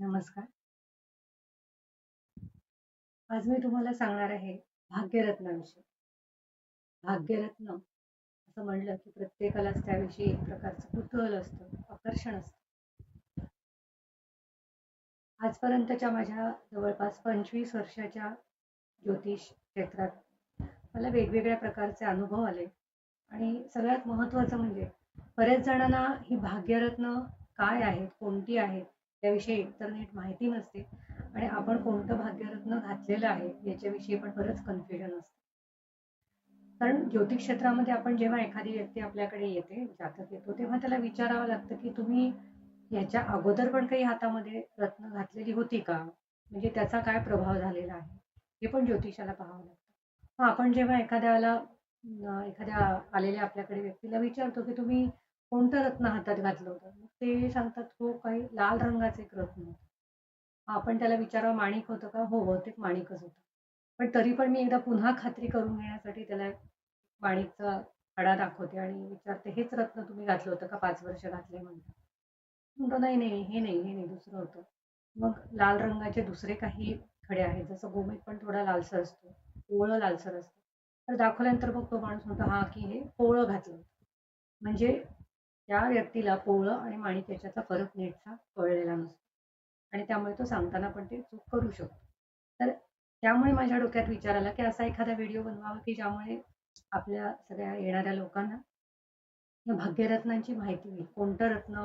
नमस्कार. आज मी तुम्हाला सांगणार आहे भाग्यरत्नाविषयी. भाग्यरत्न असं म्हणलं की प्रत्येकालाच त्याविषयी एक प्रकारचं कुतूहल असतं, आकर्षण असतं. आजपर्यंतच्या माझ्या जवळपास 25 वर्षाच्या ज्योतिष क्षेत्रात मला वेगवेगळ्या प्रकारचे अनुभव आले आणि सगळ्यात महत्त्वाचं म्हणजे बऱ्याच जणांना ही भाग्यरत्न काय आहेत, कोणती आहेत याविषयी एकतर नीट माहिती नसते आणि आपण कोणतं भाग्यरत्न घातलेलं आहे याच्याविषयी पण बरंच कन्फ्युजन असतं. कारण ज्योतिष क्षेत्रामध्ये आपण जेव्हा एखादी व्यक्ती आपल्याकडे येते, जातक येतो, तेव्हा त्याला विचारावं लागतं की तुम्ही याच्या अगोदर पण काही हातामध्ये रत्न घातलेली होती का? म्हणजे त्याचा काय प्रभाव झालेला आहे? हे पण ज्योतिषाला पाहावं लागतं. मग आपण जेव्हा एखाद्याला एखाद्या आलेल्या आपल्याकडे व्यक्तीला विचारतो की तुम्ही कोणतं रत्न हातात घातलं होतं? मग ते सांगतात, "हो, काही लाल रंगाचं एक रत्न होतं." आपण त्याला विचारावं, "माणिक होतं का?" "हो, बहुतेक माणिकच होतं." पण तरी पण मी एकदा पुन्हा खात्री करून घेण्यासाठी त्याला माणिकचा खडा दाखवते आणि विचारते, "हेच रत्न तुम्ही घातलं होतं का पाच वर्ष घातले म्हणतात म्हणतो, "नाही, नाही, हे नाही, हे नाही, दुसरं होतं." मग लाल रंगाचे दुसरे काही खडे आहेत, जसं गोमेद पण थोडा लालसर असतो, पोळं लालसर असतं. तर दाखवल्यानंतर मग तो माणूस म्हणतो, हा की हे पोळं घातलं म्हणजे त्या व्यक्तीला पोळं आणि माणिक याच्यातला फरक नीटसा कळलेला नसतो आणि त्यामुळे तो सांगताना पण ते चूक करू शकतो. तर त्यामुळे माझ्या डोक्यात विचार आला, की असा एखादा व्हिडिओ बनवावा, की ज्यामुळे आपल्या सगळ्या येणाऱ्या लोकांना या भाग्यरत्नांची माहिती होईल. कोणतं रत्न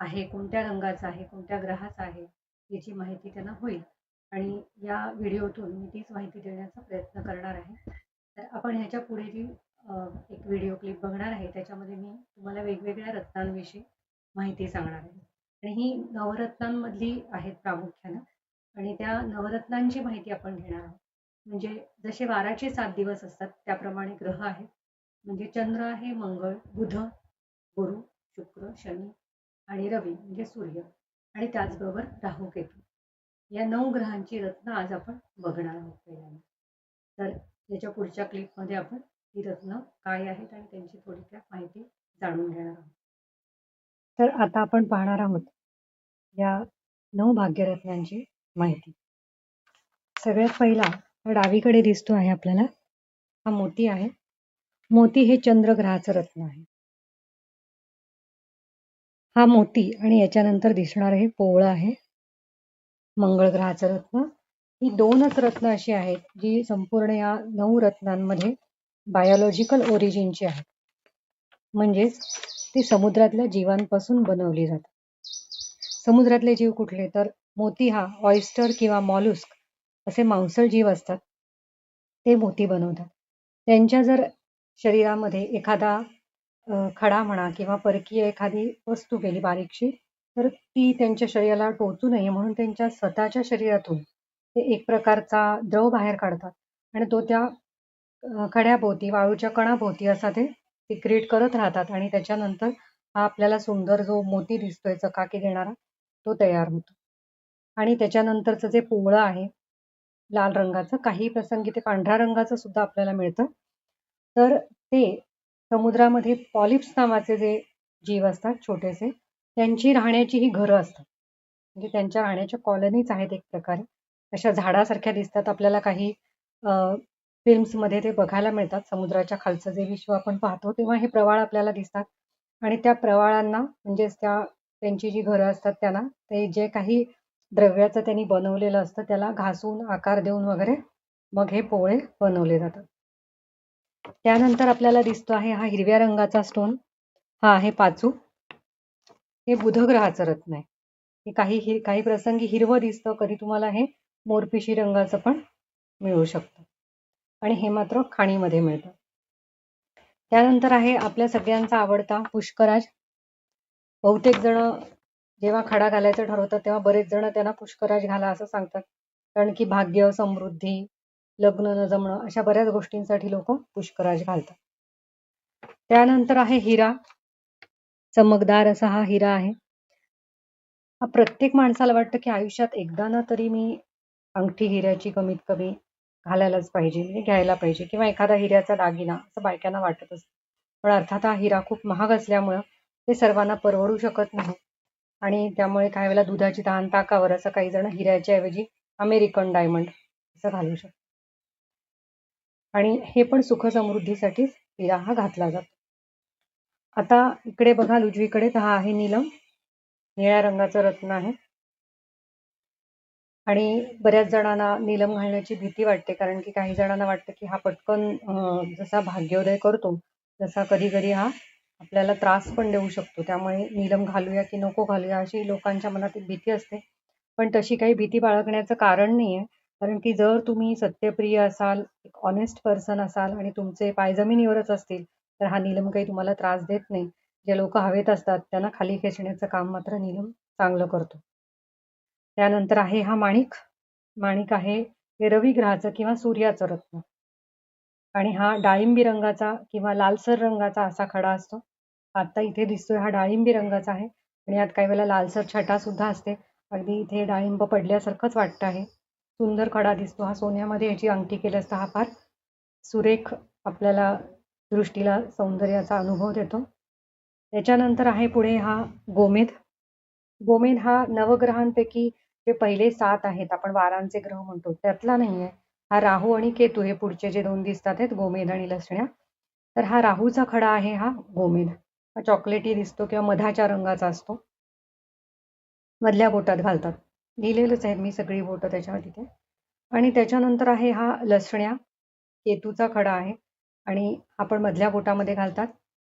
आहे, कोणत्या रंगाचं आहे, कोणत्या ग्रहाचं आहे, याची माहिती त्यांना होईल आणि या व्हिडिओतून मी तीच माहिती देण्याचा प्रयत्न करणार आहे. तर आपण ह्याच्या पुढे जी एक व्हिडिओ क्लिप बघणार आहे, त्याच्यामध्ये मी तुम्हाला वेगवेगळ्या रत्नांविषयी माहिती सांगणार आहे आणि ही नवरत्नांमधली आहेत प्रामुख्यानं आणि त्या नवरत्नांची माहिती आपण घेणार आहोत. म्हणजे जसे वाराचे सात दिवस असतात, त्याप्रमाणे ग्रह आहेत. म्हणजे चंद्र आहे, मंगळ, बुध, गुरु, शुक्र, शनी आणि रवी म्हणजे सूर्य आणि त्याचबरोबर राहू, केतू. या नऊ ग्रहांची रत्न आज आपण बघणार आहोत पहिल्यांदा. तर याच्या पुढच्या क्लिपमध्ये आपण ही रत्न काय आहेत आणि त्यांची थोडक्यात माहिती जाणून घेणार आहोत. तर आता आपण पाहणार आहोत या नऊ भाग्यरत्नांची माहिती. सगळ्यात पहिला डावीकडे दिसतो आहे आपल्याला, हा मोती आहे. मोती हे चंद्रग्रहाचं रत्न आहे. हा मोती आणि याच्यानंतर दिसणार हे पोवळं आहे. मंगळ ग्रहाचं रत्न. ही दोनच रत्न अशी आहेत, जी संपूर्ण या नऊ रत्नांमध्ये बायोलॉजिकल ओरिजिनची आहेत. म्हणजेच ती समुद्रातल्या जीवांपासून बनवली जातात. समुद्रातले जीव कुठले? तर मोती हा ऑयस्टर किंवा मॉलुस्क असे मांसल जीव असतात. ते मोती बनवतात. त्यांच्या जर शरीरामध्ये एखादा खडा म्हणा किंवा परकीय एखादी वस्तू गेली बारीकशी, तर ती त्यांच्या शरीराला टोचू नये म्हणून त्यांच्या स्वतःच्या शरीरातून ते एक प्रकारचा द्रव बाहेर काढतात आणि तो त्या खड्याभोवती, वाळूच्या कणाभोवती असा ते सिक्रेट करत राहतात आणि त्याच्यानंतर हा आपल्याला सुंदर जो मोती दिसतोय चकाकी देणारा, तो तयार होतो. आणि त्याच्यानंतरचं जे पोवळं आहे, लाल रंगाचं, काही प्रसंगी ते पांढऱ्या रंगाचं सुद्धा आपल्याला मिळतं. तर ते समुद्रामध्ये पॉलिप्स नावाचे जे जीव असतात छोटेसे, त्यांची राहण्याची ही घरं असतात. म्हणजे त्यांच्या राहण्याच्या कॉलनीच आहेत एक प्रकारे. अशा झाडासारख्या दिसतात आपल्याला काही फिल्म्समध्ये ते बघायला मिळतात. समुद्राच्या खालचं जे विश्व आपण पाहतो, तेव्हा हे प्रवाळ आपल्याला दिसतात आणि त्या प्रवाळांना म्हणजेच त्या त्यांची जी घरं असतात त्यांना ते जे काही द्रव्याचं त्यांनी बनवलेलं असतं, त्याला घासून, आकार देऊन वगैरे मग हे पोळे बनवले जातात. त्यानंतर आपल्याला दिसतो आहे हा हिरव्या रंगाचा स्टोन. हा आहे पाचू. हे बुधग्रहाचं रत्न आहे. हे काही काही प्रसंगी हिरवं दिसतं, कधी तुम्हाला हे मोरपिशी रंगाचं पण मिळू शकतं आणि हे मात्र खाणीमध्ये मिळतं. त्यानंतर आहे आपल्या सगळ्यांचा आवडता पुष्कराज. बहुतेक जण जेव्हा खडा घालायचं ठरवतात, तेव्हा बरेच जण त्यांना पुष्कराज घाला असं सांगतात. कारण की भाग्य, समृद्धी, लग्न न जमणं अशा बऱ्याच गोष्टींसाठी लोक पुष्कराज घालतात. त्यानंतर आहे हिरा. चमकदार असा हा हिरा आहे. हा प्रत्येक माणसाला वाटतं, की आयुष्यात एकदा ना तरी मी अंगठी हिऱ्याची कमीत कमी घालायलाच पाहिजे, म्हणजे घ्यायला पाहिजे किंवा एखादा हिऱ्याचा दागिना असं बायकांना वाटत असतं. पण अर्थात हा हिरा खूप महाग असल्यामुळं ते सर्वांना परवडू शकत नाही. आणि त्यामुळे काही वेळेला दुधाची तहान ताकावर असं काही जण हिऱ्याच्या ऐवजी अमेरिकन डायमंड असं घालू शकतात आणि हे पण सुखसमृद्धीसाठीच हिरा हा घातला जातो आता इकडे बघाल उजवीकडे तर हा आहे नीलम निळ्या रंगाचं रत्न आहे आणि बऱ्याच जणांना नीलम घालण्याची भीती वाटते कारण की काही जणांना वाटतं की हा पटकन जसा भाग्योदय करतो तसा कधी कधी हा आपल्याला त्रास पण देऊ शकतो. त्यामुळे नीलम घालूया की नको घालूया अशी लोकांच्या मनात एक भीती असते. पण तशी काही भीती बाळगण्याचं कारण नाही आहे कारण की जर तुम्ही सत्यप्रिय असाल एक ऑनेस्ट पर्सन असाल आणि तुमचे पाय जमिनीवरच असतील तर हा नीलम काही तुम्हाला त्रास देत नाही. जे लोक हवेत असतात त्यांना खाली खेचण्याचं काम मात्र नीलम चांगलं करतो. त्यानंतर आहे हा माणिक. माणिक आहे हे रवी ग्रहाचं किंवा सूर्याचं रत्न. आणि हा डाळिंबी रंगाचा किंवा लालसर रंगाचा असा खडा असतो. आता इथे दिसतोय हा डाळिंबी रंगाचा आहे. आणि यात काही वेळेला लालसर छटा सुद्धा असते. अगदी इथे डाळिंब पडल्यासारखंच वाटतं आहे. सुंदर खडा दिसतो. हा सोन्यामध्ये याची अंगठी केली असता हा फार सुरेख आपल्याला दृष्टीला सौंदर्याचा अनुभव देतो. त्याच्यानंतर आहे पुढे हा गोमेद गोमेद हा नवग्रहांपैकी जे पहिले सात आहेत आपण वारांचे ग्रह म्हणतो त्यातला नाही आहे हा राहू आणि केतू हे पुढचे जे दोन दिसतात आहेत गोमेद आणि लसण्या. तर हा राहूचा खडा आहे हा गोमेद. हा चॉकलेटी दिसतो किंवा मधाच्या रंगाचा असतो. मधल्या बोटात घालतात. लिहिलेलंच आहेत मी सगळी बोटं त्याच्यावर तिथे आणि त्याच्यानंतर आहे हा लसण्या. केतूचा खडा आहे. आणि हा मधल्या बोटामध्ये घालतात.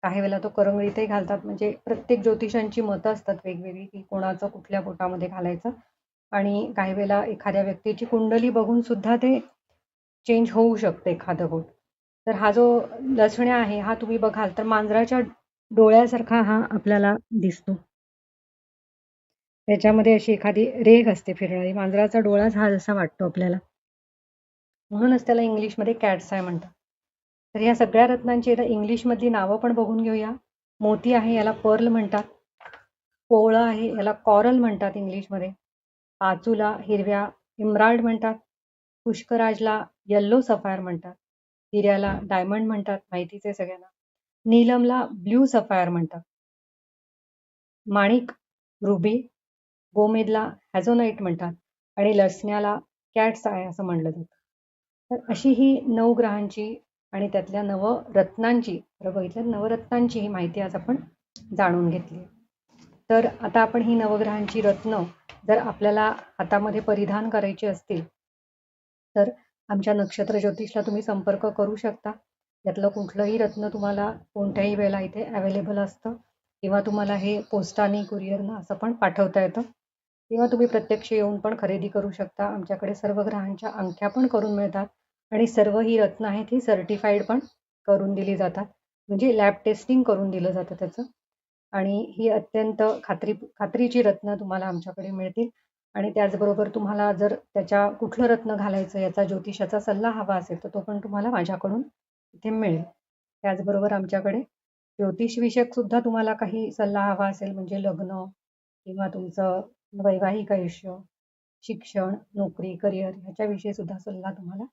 काही वेळेला तो करंगळीतही घालतात. म्हणजे प्रत्येक ज्योतिषांची मतं असतात वेगवेगळी की कोणाचं कुठल्या बोटामध्ये घालायचं. आणि काही वेळेला एखाद्या व्यक्तीची कुंडली बघून सुद्धा ते चेंज होऊ शकतं एखादं बोट तर हा जो लसण्या आहे हा तुम्ही बघाल तर मांजराच्या डोळ्यासारखा हा आपल्याला दिसतो. त्याच्यामध्ये अशी एखादी रेघ असते फिरणारी मांजराचा डोळाच हा जसा वाटतो आपल्याला. म्हणूनच त्याला इंग्लिशमध्ये कॅट्स आहे म्हणतात. तर या सगळ्या रत्नांची आता इंग्लिशमधली नावं पण बघून घेऊया. मोती आहे याला पर्ल म्हणतात. पोवळं आहे याला कॉरल म्हणतात इंग्लिशमध्ये. पाचूला हिरव्या इम्राल्ड म्हणतात पुष्कराजला येल्लो सफायर म्हणतात हिऱ्याला डायमंड म्हणतात माहितीच आहे सगळ्यांना. नीलमला ब्ल्यू सफायर म्हणतात. माणिक रुबी गोमेदला हॅझोनाईट म्हणतात आणि लसण्याला कॅट्स आहे असं म्हणलं जातं. तर अशी ही नऊ ग्रहांची आणि त्यातल्या नवरत्नांची खरं बघितलं? नवरत्नांची ही माहिती आज आपण जाणून घेतली. तर आता आपण ही नवग्रहांची रत्न जर आपल्याला हातामध्ये परिधान करायची असतील तर आमच्या नक्षत्र ज्योतिषला तुम्ही संपर्क करू शकता. यातलं कुठलंही रत्न तुम्हाला कोणत्याही वेळेला इथे अवेलेबल असतं किंवा तुम्हाला हे पोस्टाने कुरिअरनं असं पण पाठवता येतं. किंवा तुम्ही प्रत्यक्ष येऊन पण खरेदी करू शकता. आमच्याकडे सर्व ग्रहांच्या अंगठ्या पण करून मिळतात आणि सर्व ही रत्न आहेत ही सर्टिफाईड पण करून दिली जातात. म्हणजे लॅब टेस्टिंग करून दिलं जातं त्याचं. आणि ही अत्यंत खात्री खात्रीची रत्न तुम्हाला आमच्याकडे मिळतील. आणि त्याचबरोबर तुम्हाला जर त्याच्या कुठलं रत्न घालायचं याचा ज्योतिषाचा सल्ला हवा असेल तर तो पण तुम्हाला माझ्याकडून इथे मिळेल. त्याचबरोबर आमच्याकडे ज्योतिषविषयक सुद्धा तुम्हाला काही सल्ला हवा असेल म्हणजे लग्न किंवा तुमचं वैवाहिक आयुष्य शिक्षण नोकरी करिअर ह्याच्याविषयी सुद्धा सल्ला तुम्हाला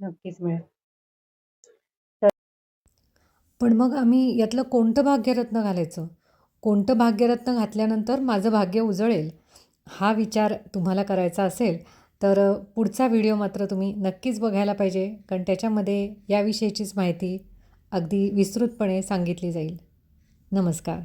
नक्कीच मिळेल. पण मग आम्ही यातलं कोणतं भाग्यरत्न घालायचं? कोणतं भाग्यरत्न घातल्यानंतर माझं भाग्य उजळेल? हा विचार तुम्हाला करायचा असेल तर पुढचा व्हिडिओ मात्र तुम्ही नक्कीच बघायला पाहिजे कारण त्याच्यामध्ये याविषयीचीच माहिती अगदी विस्तृतपणे सांगितली जाईल. नमस्कार.